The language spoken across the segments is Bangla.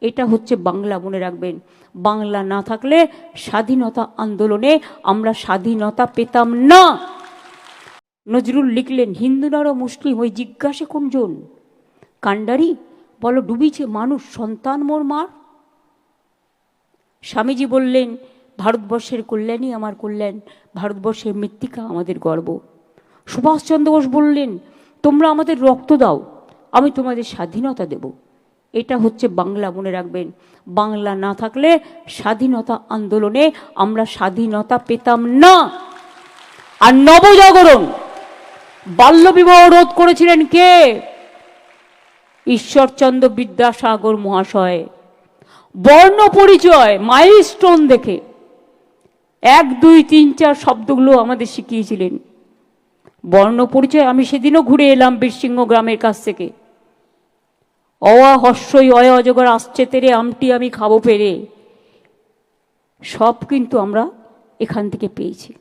এটা হচ্ছে বাংলা, মনে রাখবেন। বাংলা না থাকলে স্বাধীনতা আন্দোলনে আমরা স্বাধীনতা পেতাম না। নজরুল লিখলেন হিন্দু নর মুসলিম, ওই জিজ্ঞাসে কোনজন কাণ্ডারি বলো ডুবিছে মানুষ, সন্তান মোর মার? স্বামীজি বললেন, ভারতবর্ষের কল্যাণই আমার কল্যাণ, ভারতবর্ষের মৃত্তিকা আমাদের গর্ব। সুভাষচন্দ্র বোস বললেন, তোমরা আমাদের রক্ত দাও, আমি তোমাদের স্বাধীনতা দেব। এটা হচ্ছে বাংলা, মনে রাখবেন। বাংলা না থাকলে স্বাধীনতা আন্দোলনে আমরা স্বাধীনতা পেতাম না। আর নবজাগরণ, বাল্যবিবাহ রোধ করেছিলেন কে? ঈশ্বরচন্দ্র বিদ্যাসাগর মহাশয়। বর্ণ পরিচয়, মাইলস্টোন দেখে। এক, দুই, তিন, চার শব্দগুলো আমাদের শিখিয়েছিলেন। বর্ণ পরিচয়, আমি সেদিনও ঘুরে এলাম বীরসিংহ গ্রামের কাছ থেকে। অয়া হর্ষই অয় অজগর আসছে তেরে, আমটি আমি খাব পেরে। সব কিন্তু আমরা এখান থেকে পেয়েছি।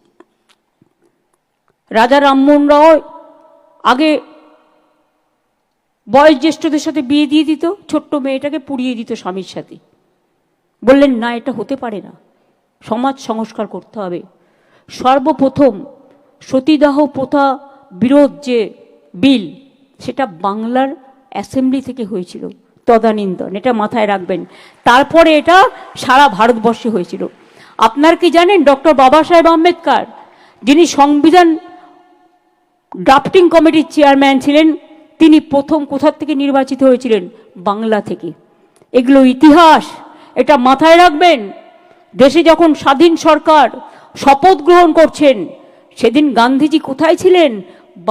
রাজা রামমোহন রায় আগে বয়োজ্যেষ্ঠদের সাথে বিয়ে দিয়ে দিত, ছোট্ট মেয়েটাকে পুড়িয়ে দিত স্বামীর সাথে। বললেন, না, এটা হতে পারে না। সমাজ সংস্কার করতে হবে। সর্বপ্রথম সতীদাহ প্রথা বিরোধ যে বিল, সেটা বাংলার অ্যাসেম্বলি থেকে হয়েছিল তদানীন্দন এটা মাথায় রাখবেন। তারপরে এটা সারা ভারতবর্ষে হয়েছিল। আপনার কি জানেন, ডক্টর বাবা সাহেব আম্বেদকর, যিনি সংবিধান ড্রাফটিং কমিটির চেয়ারম্যান ছিলেন, তিনি প্রথম কোথার থেকে নির্বাচিত হয়েছিলেন? বাংলা থেকে। এগুলো ইতিহাস, এটা মাথায় রাখবেন। দেশে যখন স্বাধীন সরকার শপথ গ্রহণ করছেন, সেদিন গান্ধীজি কোথায় ছিলেন?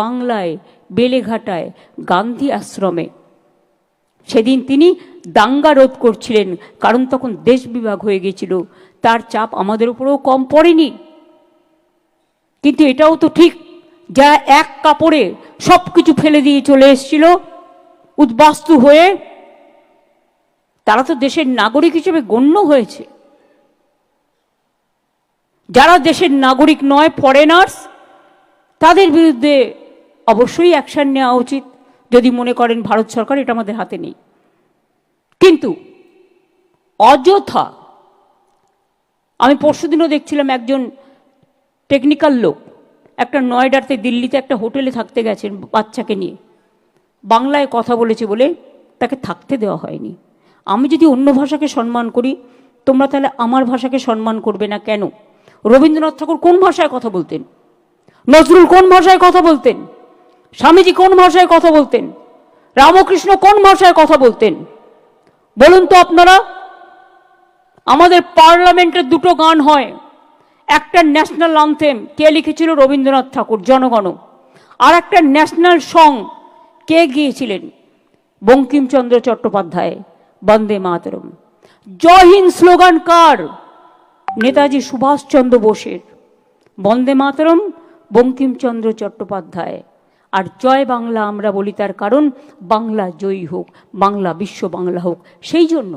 বাংলায়। বেলেঘাটায় গান্ধী আশ্রমে। সেদিন তিনি দাঙ্গা রোধ করছিলেন, কারণ তখন দেশ বিভাগ হয়ে গেছিল। তার চাপ আমাদের উপরেও কম পড়েনি। কিন্তু এটাও তো ঠিক যারা এক কাপড়ে সব কিছু ফেলে দিয়ে চলে এসেছিল, উদ্বাস্তু হয়ে তারা তো দেশের নাগরিক হিসেবে গণ্য হয়েছে। যারা দেশের নাগরিক নয় ফরেনার্স তাদের বিরুদ্ধে অবশ্যই অ্যাকশন নেওয়া উচিত। যদি মনে করেন ভারত সরকার, এটা আমাদের হাতে নেই। কিন্তু অযথা আমি পরশুদিনও দেখছিলাম একজন টেকনিক্যাল লোক, একটা নয়ডাতে দিল্লিতে একটা হোটেলে থাকতে গেছেন বাচ্চাকে নিয়ে। বাংলায় কথা বলেছে বলে তাকে থাকতে দেওয়া হয়নি। আমি যদি অন্য ভাষাকে সম্মান করি, তোমরা তাহলে আমার ভাষাকে সম্মান করবে না কেন? রবীন্দ্রনাথ ঠাকুর কোন ভাষায় কথা বলতেন? নজরুল কোন ভাষায় কথা বলতেন? স্বামীজি কোন ভাষায় কথা বলতেন? রামকৃষ্ণ কোন ভাষায় কথা বলতেন? বলুন তো আপনারা, আমাদের পার্লামেন্টের দুটো গান হয়। একটা ন্যাশনাল আনথেম, কে লিখেছিল রবীন্দ্রনাথ ঠাকুর, জনগণ। আর একটা ন্যাশনাল সং, কে গিয়েছিলেন? বঙ্কিমচন্দ্র চট্টোপাধ্যায়, বন্দে মাতরম। জয় হিন্দ স্লোগান কার? নেতাজি সুভাষচন্দ্র বোসের। বন্দে মাতরম, বঙ্কিমচন্দ্র চট্টোপাধ্যায়। আর জয় বাংলা আমরা বলি তার কারণ, বাংলা জয়ী হোক, বাংলা বিশ্ব বাংলা হোক। সেই জন্য